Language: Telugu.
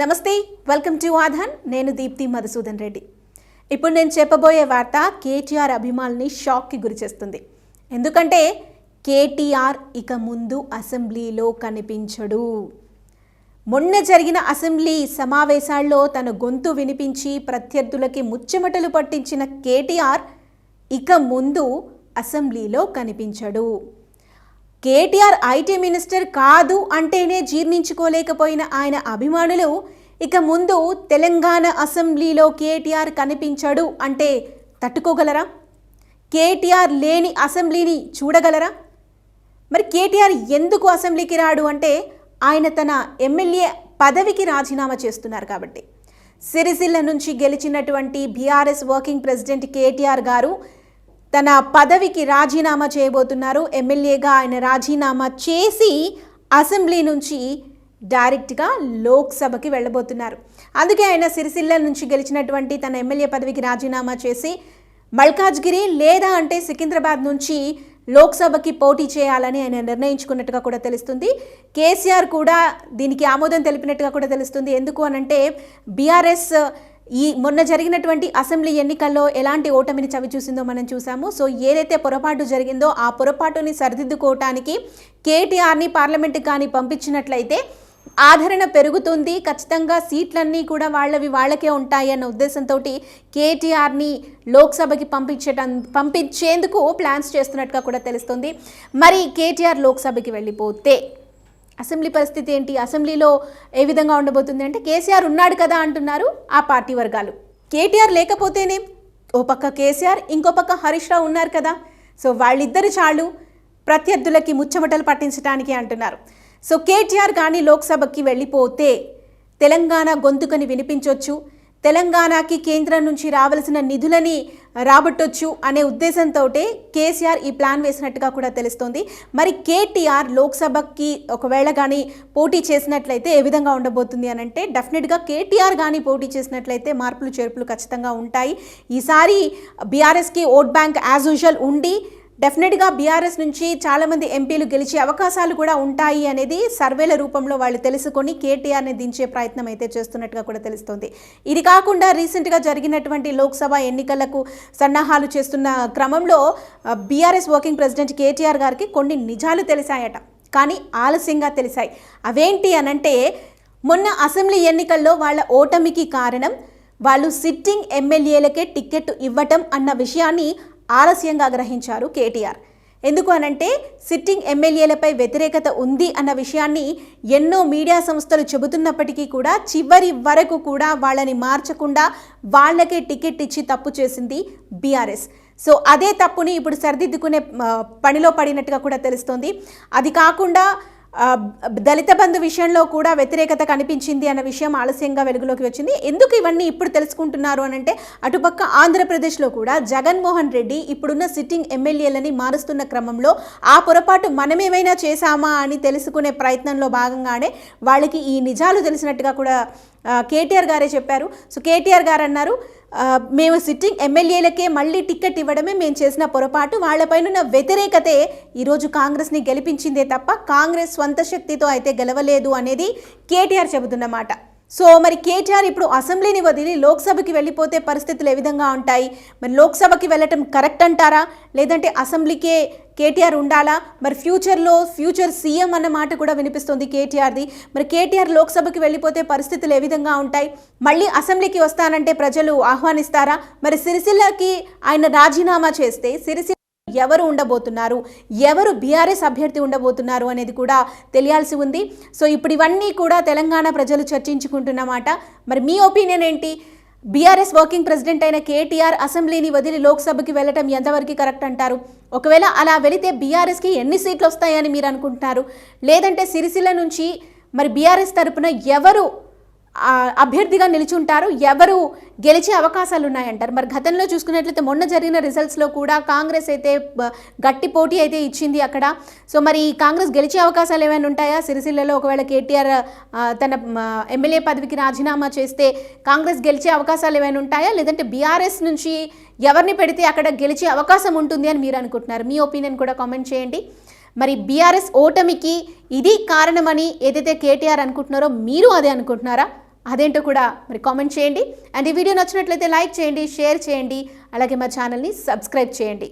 నమస్తే వెల్కమ్ టు ఆధాన్ నేను దీప్తి మధుసూదన్ రెడ్డి. ఇప్పుడు నేను చెప్పబోయే వార్త కేటీఆర్ అభిమానుల్ని షాక్కి గురిచేస్తుంది ఎందుకంటే కేటీఆర్ ఇక ముందు అసెంబ్లీలో కనిపించడు. మొన్న జరిగిన అసెంబ్లీ సమావేశాల్లో తన గొంతు వినిపించి ప్రత్యర్థులకి ముచ్చెమటలు పట్టించిన కేటీఆర్ ఇక ముందు అసెంబ్లీలో కనిపించడు. కేటీఆర్ ఐటీ మినిస్టర్ కాదు అంటేనే జీర్ణించుకోలేకపోయిన ఆయన అభిమానులు ఇక ముందు తెలంగాణ అసెంబ్లీలో కేటీఆర్ కనిపించడు అంటే తట్టుకోగలరా? కేటీఆర్ లేని అసెంబ్లీని చూడగలరా? మరి కేటీఆర్ ఎందుకు అసెంబ్లీకి రాడు అంటే ఆయన తన ఎమ్మెల్యే పదవికి రాజీనామా చేస్తున్నారు కాబట్టి. సిరిసిల్ల నుంచి గెలిచినటువంటి బీఆర్ఎస్ వర్కింగ్ ప్రెసిడెంట్ కేటీఆర్ గారు తన పదవికి రాజీనామా చేయబోతున్నారు. ఎమ్మెల్యేగా ఆయన రాజీనామా చేసి అసెంబ్లీ నుంచి డైరెక్ట్గా లోక్సభకి వెళ్ళబోతున్నారు. అందుకే ఆయన సిరిసిల్ల నుంచి గెలిచినటువంటి తన ఎమ్మెల్యే పదవికి రాజీనామా చేసి మల్కాజ్గిరి లేదా అంటే సికింద్రాబాద్ నుంచి లోక్సభకి పోటీ చేయాలని ఆయన నిర్ణయించుకున్నట్టుగా కూడా తెలుస్తుంది. కేసీఆర్ కూడా దీనికి ఆమోదం తెలిపినట్టుగా కూడా తెలుస్తుంది. ఎందుకు అనంటే బీఆర్ఎస్ ఈ మొన్న జరిగినటువంటి అసెంబ్లీ ఎన్నికల్లో ఎలాంటి ఓటమిని చవి చూసిందో మనం చూసాము. సో ఏదైతే పొరపాటు జరిగిందో ఆ పొరపాటుని సరిదిద్దుకోవటానికి కేటీఆర్ని పార్లమెంటుకి కానీ పంపించినట్లయితే ఆదరణ పెరుగుతుంది. ఖచ్చితంగా సీట్లన్నీ కూడా వాళ్ళవి వాళ్ళకే ఉంటాయి అన్న ఉద్దేశంతో కేటీఆర్ని లోక్సభకి పంపించటం పంపించేందుకు ప్లాన్స్ చేస్తున్నట్టుగా కూడా తెలుస్తుంది. మరి కేటీఆర్ లోక్సభకి వెళ్ళిపోతే అసెంబ్లీ పరిస్థితి ఏంటి? అసెంబ్లీలో ఏ విధంగా ఉండబోతుంది అంటే కేసీఆర్ ఉన్నాడు కదా అంటున్నారు ఆ పార్టీ వర్గాలు. కేటీఆర్ లేకపోతేనే ఓ పక్క కేసీఆర్ ఇంకో పక్క హరీష్ రావు ఉన్నారు కదా. సో వాళ్ళిద్దరు చాలు ప్రత్యర్థులకి ముచ్చమటలు పట్టించడానికి అంటున్నారు. సో కేటీఆర్ కానీ లోక్సభకి వెళ్ళిపోతే తెలంగాణ గొంతుకని వినిపించవచ్చు తెలంగాణకి కేంద్రం నుంచి రావాల్సిన నిధులని రాబట్టొచ్చు అనే ఉద్దేశంతో కేసీఆర్ ఈ ప్లాన్ వేసినట్టుగా కూడా తెలుస్తోంది. మరి కేటీఆర్ లోక్సభకి ఒకవేళ కానీ పోటీ చేసినట్లయితే ఏ విధంగా ఉండబోతుంది అని అంటే డెఫినెట్గా కేటీఆర్ కానీ పోటీ చేసినట్లయితే మార్పులు చేర్పులు ఖచ్చితంగా ఉంటాయి. ఈసారి బీఆర్ఎస్కి ఓట్ బ్యాంక్ యాజ్ యూజువల్ ఉండి డెఫినెట్గా బీఆర్ఎస్ నుంచి చాలామంది ఎంపీలు గెలిచే అవకాశాలు కూడా ఉంటాయి అనేది సర్వేల రూపంలో వాళ్ళు తెలుసుకొని కేటీఆర్ని దించే ప్రయత్నం అయితే చేస్తున్నట్టుగా కూడా తెలుస్తోంది. ఇది కాకుండా రీసెంట్గా జరిగినటువంటి లోక్సభ ఎన్నికలకు సన్నాహాలు చేస్తున్న క్రమంలో బీఆర్ఎస్ వర్కింగ్ ప్రెసిడెంట్ కేటీఆర్ గారికి కొన్ని నిజాలు తెలిసాయట. కానీ ఆలస్యంగా తెలిసాయి. అవేంటి అనంటే మొన్న అసెంబ్లీ ఎన్నికల్లో వాళ్ళ ఓటమికి కారణం వాళ్ళు సిట్టింగ్ ఎమ్మెల్యేలకే టికెట్ ఇవ్వటం అన్న విషయాన్ని ఆలస్యంగా గ్రహించారు కేటీఆర్. ఎందుకు అనంటే సిట్టింగ్ ఎమ్మెల్యేలపై వ్యతిరేకత ఉంది అన్న విషయాన్ని ఎన్నో మీడియా సంస్థలు చెబుతున్నప్పటికీ కూడా చివరి వరకు కూడా వాళ్ళని మార్చకుండా వాళ్ళకే టికెట్ ఇచ్చి తప్పు చేసింది బీఆర్ఎస్. సో అదే తప్పుని ఇప్పుడు సరిదిద్దుకునే పనిలో పడినట్టుగా కూడా తెలుస్తోంది. అది కాకుండా దళిత బంధు విషయంలో కూడా వ్యతిరేకత కనిపించింది అన్న విషయం ఆలస్యంగా వెలుగులోకి వచ్చింది. ఎందుకు ఇవన్నీ ఇప్పుడు తెలుసుకుంటున్నారు అని అంటే అటుపక్క ఆంధ్రప్రదేశ్లో కూడా జగన్మోహన్ రెడ్డి ఇప్పుడున్న సిట్టింగ్ ఎమ్మెల్యేలని మారుస్తున్న క్రమంలో ఆ పొరపాటు మనమేమైనా చేశామా అని తెలుసుకునే ప్రయత్నంలో భాగంగానే వాళ్ళకి ఈ నిజాలు తెలిసినట్టుగా కూడా కేటీఆర్ గారే చెప్పారు. సో కేటీఆర్ గారు అన్నారు మేము సిట్టింగ్ ఎమ్మెల్యేలకే మళ్ళీ టికెట్ ఇవ్వడమే మేము చేసిన పొరపాటు. వాళ్ళపైన వ్యతిరేకతే ఈరోజు కాంగ్రెస్ని గెలిపించిందే తప్ప కాంగ్రెస్ స్వంత శక్తితో అయితే గెలవలేదు అనేది కేటీఆర్ చెబుతున్నమాట సో మరి కేటీఆర్ ఇప్పుడు అసెంబ్లీని వదిలి లోక్సభకి వెళ్ళిపోతే పరిస్థితులు ఏ విధంగా ఉంటాయి? మరి లోక్సభకి వెళ్ళటం కరెక్ట్ అంటారా? లేదంటే అసెంబ్లీకే కేటీఆర్ ఉండాలా? మరి ఫ్యూచర్లో ఫ్యూచర్ సీఎం అన్న మాట కూడా వినిపిస్తుంది కేటీఆర్ది. మరి కేటీఆర్ లోక్సభకి వెళ్ళిపోతే పరిస్థితులు ఏ విధంగా ఉంటాయి? మళ్ళీ అసెంబ్లీకి వస్తానంటే ప్రజలు ఆహ్వానిస్తారా? మరి సిరిసిల్లకి ఆయన రాజీనామా చేస్తే సిరిసిల్ల ఎవరు ఉండబోతున్నారు? ఎవరు బీఆర్ఎస్ అభ్యర్థి ఉండబోతున్నారు అనేది కూడా తెలియాల్సి ఉంది. సో ఇప్పుడు ఇవన్నీ కూడా తెలంగాణ ప్రజలు చర్చించుకుంటున్నమాట మరి మీ ఒపీనియన్ ఏంటి? బీఆర్ఎస్ వర్కింగ్ ప్రెసిడెంట్ అయిన కేటీఆర్ అసెంబ్లీని వదిలి లోక్సభకి వెళ్ళటం ఎంతవరకు కరెక్ట్ అంటారు? ఒకవేళ అలా వెళితే బీఆర్ఎస్కి ఎన్ని సీట్లు వస్తాయని మీరు అనుకుంటున్నారు? లేదంటే సిరిసిల్ల నుంచి మరి బీఆర్ఎస్ తరపున ఎవరు అభ్యర్థిగా నిలుచుంటారు. ఎవరు గెలిచే అవకాశాలు ఉన్నాయంటారు మరి గతంలో చూసుకున్నట్లయితే మొన్న జరిగిన రిజల్ట్స్లో కూడా కాంగ్రెస్ అయితే గట్టి పోటీ అయితే ఇచ్చింది అక్కడ. సో మరి కాంగ్రెస్ గెలిచే అవకాశాలు ఏమైనా ఉంటాయా? సిరిసిల్లలో ఒకవేళ కేటీఆర్ తన ఎమ్మెల్యే పదవికి రాజీనామా చేస్తే కాంగ్రెస్ గెలిచే అవకాశాలు ఏమైనా ఉంటాయా? లేదంటే బీఆర్ఎస్ నుంచి ఎవరిని పెడితే అక్కడ గెలిచే అవకాశం ఉంటుంది అని మీరు అనుకుంటున్నారు? మీ ఒపీనియన్ కూడా కామెంట్ చేయండి. మరి బీఆర్ఎస్ ఓటమికి ఇది కారణమని ఏదైతే కేటీఆర్ అనుకుంటున్నారో మీరు అదే అనుకుంటున్నారా? అదేంటో కూడా మరి కామెంట్ చేయండి. అండ్ ఈ వీడియో నచ్చినట్లయితే లైక్ చేయండి షేర్ చేయండి. అలాగే మా ఛానల్ని సబ్స్క్రైబ్ చేయండి.